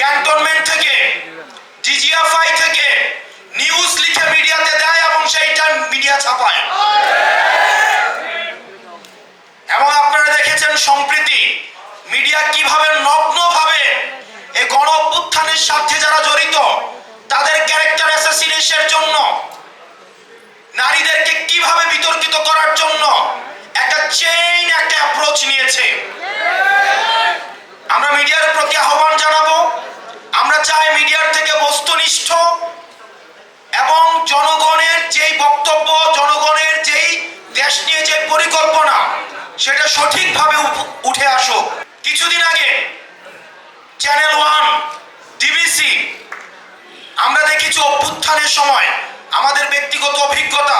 Cantonment থেকে DGFI থেকে news লিখে মিডিয়াতে দেয় এবং সেইটা মিডিয়া ছাপায়। এবং আপনারা দেখেছেন সম্প্রীতি, মিডিয়া কীভাবে নগ্নভাবে এই গণ অভ্যুত্থানের সাথে যারা জড়িত, তাদের ক্যারেক্টার অ্যাসাসিনেশনের জন্য, নারীদেরকে কীভাবে বিতর্কিত করার জন্য একটা চেইন একটা অ্যাপ্রোচ নিয়েছে। সঠিকভাবে উঠে আসুক। কিছুদিন আগে চ্যানেল ওয়ান ডিবিসি আমরা দেখেছি অভ্যুত্থানের সময় আমাদের ব্যক্তিগত অভিজ্ঞতা।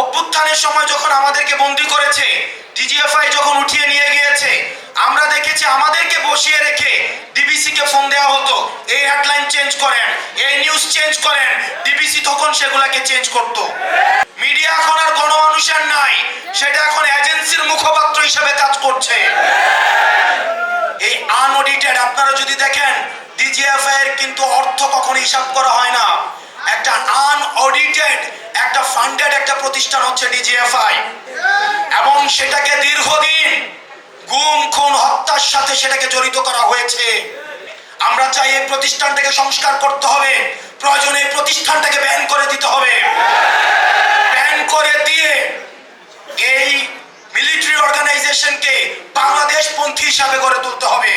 অভ্যুত্থানের সময় যখন আমাদেরকে বন্দি করেছে ডিজিএফআই যখন উঠিয়ে নিয়ে গিয়েছে, আমরা দেখেছি আমাদেরকে বসিয়ে রেখে ডিবিসি কে ফোন দেওয়া হতো, এই হেডলাইন চেঞ্জ করেন, এই নিউজ চেঞ্জ করেন। ডিবিসি তখন সেগুলাকে চেঞ্জ করত। হিসেবে কাজ করছে। এই আনঅডিটেড আপনারা যদি দেখেন ডিজিএফআই এর কিন্তু অর্থ কখনো হিসাব করা হয় না। একটা আনঅডিটেড একটা ফান্ডেড একটা প্রতিষ্ঠান হচ্ছে ডিজিএফআই এবং সেটাকে দীর্ঘদিন গুম, খুন, হত্যার সাথে সেটাকে জড়িত করা হয়েছে। আমরা চাই এই প্রতিষ্ঠানটাকে সংস্কার করতে হবে। প্রয়োজনে প্রতিষ্ঠানটাকে ব্যান এই প্রতিষ্ঠানটাকে দেশপন্থী হিসাবে গড়ে তুলতে হবে।